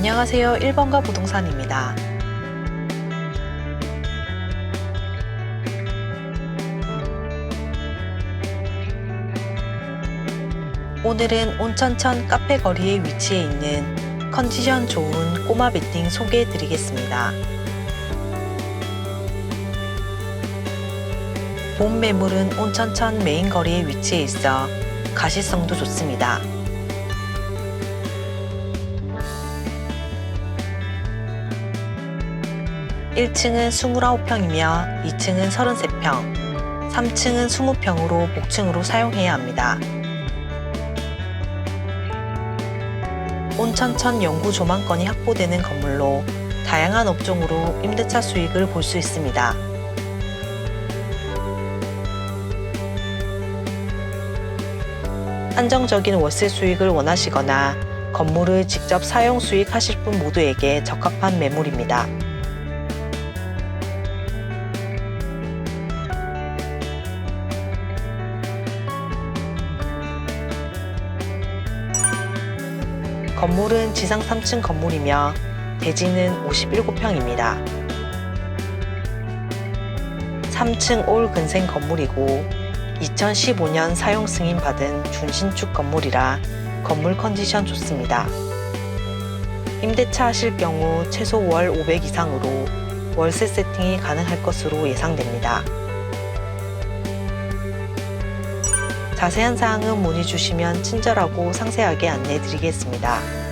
안녕하세요. 1번가 부동산입니다. 오늘은 온천천 카페 거리에 위치해 있는 컨디션 좋은 꼬마 베팅 소개해 드리겠습니다. 본 매물은 온천천 메인 거리에 위치해 있어 가시성도 좋습니다. 1층은 29평이며 2층은 33평, 3층은 20평으로 복층으로 사용해야 합니다. 온천천 연구 조망권이 확보되는 건물로 다양한 업종으로 임대차 수익을 볼 수 있습니다. 안정적인 월세 수익을 원하시거나 건물을 직접 사용 수익하실 분 모두에게 적합한 매물입니다. 건물은 지상 3층 건물이며 대지는 57평입니다. 3층 올 근생 건물이고 2015년 사용 승인 받은 준신축 건물이라 건물 컨디션 좋습니다. 임대차 하실 경우 최소 월 500 이상으로 월세 세팅이 가능할 것으로 예상됩니다. 자세한 사항은 문의 주시면 친절하고 상세하게 안내해 드리겠습니다.